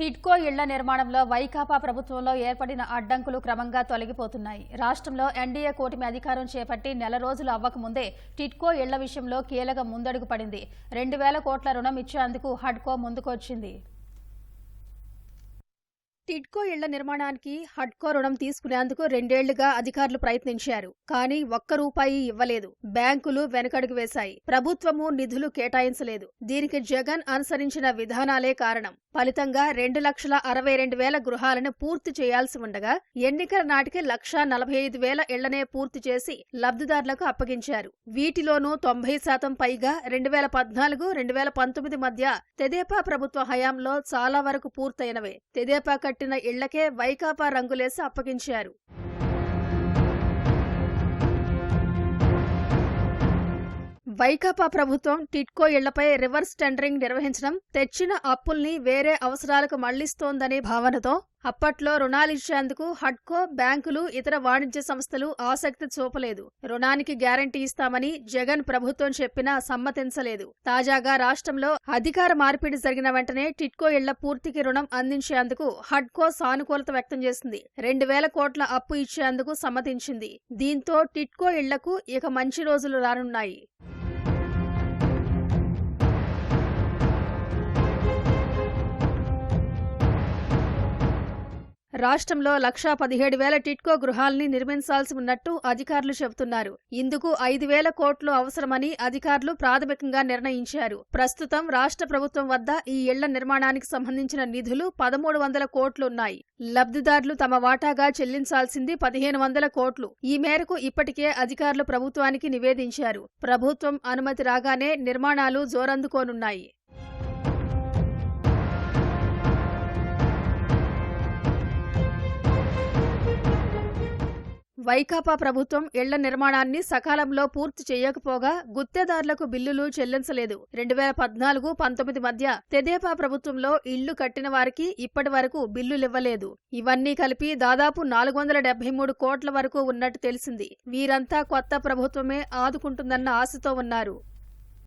టిడ్కో ఇళ్ళ నిర్మాణంలో వైకాపా ప్రభుత్వంలో ఏర్పడిన అడ్డంకులు క్రమంగా తొలగిపోతున్నాయి. రాష్ట్రంలో ఎన్డీఏ కూటమి అధికారం చేపట్టి నెల రోజులు అవ్వకముందే టిడ్కో ఇళ్ళ విషయంలో కీలక ముందడుగు పడింది. రెండు వేల కోట్ల రుణం ఇచ్చేందుకు హడ్కో ముందుకొచ్చింది. టిడ్కో ఇళ్ళ నిర్మాణానికి హడ్కో రుణం తీసుకునేందుకు రెండేళ్ళుగా అధికారులు ప్రయత్నించారు. కానీ ఒక్క రూపాయి ఇవ్వలేదు. బ్యాంకులు వెనకడుగు వేశాయి. ప్రభుత్వము నిధులు కేటాయించలేదు. దీనికి జగన్ అనుసరించిన విధానాలే కారణం. ఫలితంగా రెండు లక్షల అరవై రెండు వేల గృహాలను పూర్తి చేయాల్సి ఉండగా ఎన్నికల నాటికి లక్షా నలభై ఐదు వేల ఇళ్ళనే పూర్తి చేసి లబ్ధిదారులకు అప్పగించారు. వీటిలోనూ తొంభై శాతం పైగా రెండు వేల పద్నాలుగు రెండు వేల పంతొమ్మిది మధ్య తెదేపా ప్రభుత్వ హయాంలో చాలా వరకు పూర్తయినవే. తెదేపా కట్టిన ఇళ్ళకే వైకాపా రంగులేసి అప్పగించారు. వైకాపా ప్రభుత్వం టిట్కో ఇళ్ళపై రివర్స్ టెండరింగ్ నిర్వహించడం తెచ్చిన అప్పుల్ని వేరే అవసరాలకు మళ్ళిస్తోందనే భావనతో అప్పట్లో రుణాలిచ్చేందుకు హడ్కో బ్యాంకులు ఇతర వాణిజ్య సంస్థలు ఆసక్తి చూపలేదు. రుణానికి గ్యారంటీ ఇస్తామని జగన్ ప్రభుత్వం చెప్పినా సమ్మతించలేదు. తాజాగా రాష్ట్రంలో అధికార మార్పిడి జరిగిన వెంటనే టిట్కో ఇళ్ళ పూర్తికి రుణం అందించేందుకు హడ్కో సానుకూలత వ్యక్తం చేసింది. రెండు వేల కోట్ల అప్పు ఇచ్చేందుకు సమ్మతించింది. దీంతో టిట్కో ఇళ్ళకు ఇక మంచి రోజులు రానున్నాయి. రాష్ట్రంలో లక్షా పదిహేడు వేల టిట్కో గృహాల్ని నిర్మించాల్సి ఉన్నట్టు అధికారులు చెబుతున్నారు. ఇందుకు ఐదు వేల కోట్లు అవసరమని అధికారులు ప్రాథమికంగా నిర్ణయించారు. ప్రస్తుతం రాష్ట్ర ప్రభుత్వం వద్ద ఈ ఇళ్ళ నిర్మాణానికి సంబంధించిన నిధులు పదమూడు వందల కోట్లున్నాయి. లబ్ధిదారులు తమ వాటాగా చెల్లించాల్సింది పదిహేను వందల కోట్లు. ఈ మేరకు ఇప్పటికే అధికారులు ప్రభుత్వానికి నివేదించారు. ప్రభుత్వం అనుమతి రాగానే నిర్మాణాలు జోరందుకోనున్నాయి. వైకాపా ప్రభుత్వం ఇళ్ళ నిర్మాణాన్ని సకాలంలో పూర్తి చేయకపోగా గుత్తేదారులకు బిల్లులు చెల్లించలేదు. రెండు వేల పద్నాలుగు పంతొమ్మిది మధ్య తెదేపా ప్రభుత్వంలో ఇళ్ళు కట్టిన వారికి ఇప్పటి వరకు బిల్లులివ్వలేదు. ఇవన్నీ కలిపి దాదాపు నాలుగు వందల డెబ్బై మూడు కోట్ల వరకు ఉన్నట్టు తెలిసింది. వీరంతా కొత్త ప్రభుత్వమే ఆదుకుంటుందన్న ఆశతో ఉన్నారు.